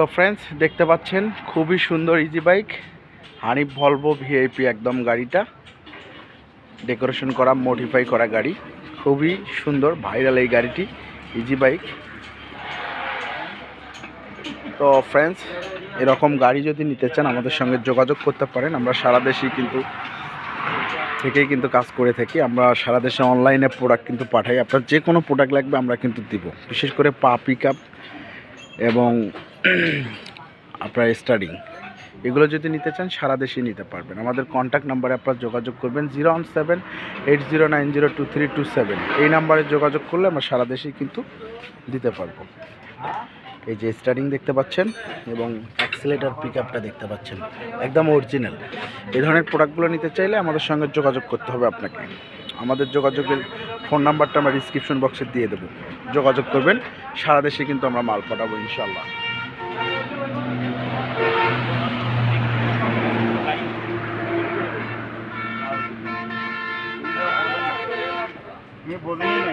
তো ফ্রেন্ডস দেখতে পাচ্ছেন, খুবই সুন্দর easy bike Hanif Volvo VIP একদম গাড়িটা। ডেকোরেশন করা মডিফাই করা গাড়ি, খুবই সুন্দর ভাইরাল এই গাড়িটি ইজি বাইক তো ফ্রেন্ডস এরকম গাড়ি যদি নিতে চান, আমাদের সঙ্গে যোগাযোগ করতে পারেন। আমরা সারা দেশেই কিন্তু থেকেই কিন্তু কাজ করে থাকি। আমরা সারা দেশে অনলাইনে প্রোডাক্ট কিন্তু পাঠাই। আপনার যে কোনো প্রোডাক্ট লাগবে, আমরা কিন্তু দিব। বিশেষ করে পা পিক আপ এবং আপনার স্টার্টিং এগুলো যদি নিতে চান, সারা দেশেই নিতে পারবেন। আমাদের কন্ট্যাক্ট নাম্বারে আপনারা যোগাযোগ করবেন zero one seven eight zero nine zero two three two seven এই নাম্বারে যোগাযোগ করলে আমরা সারা দেশেই কিন্তু দিতে পারব। এই যে স্টার্টিং দেখতে পাচ্ছেন এবং অ্যাক্সিলেটার পিক আপটা দেখতে পাচ্ছেন, একদম অরিজিনাল এই ধরনের প্রোডাক্টগুলো নিতে চাইলে আমাদের সঙ্গে যোগাযোগ করতে হবে আপনাকে। আমাদের যোগাযোগের ফোন নাম্বারটা আমরা ডিসক্রিপশন বক্সে দিয়ে দেবো। যোগাযোগ করবেন, সারা দেশে কিন্তু আমরা মাল পাঠাবো ইনশাল্লাহ ये बोलेंगे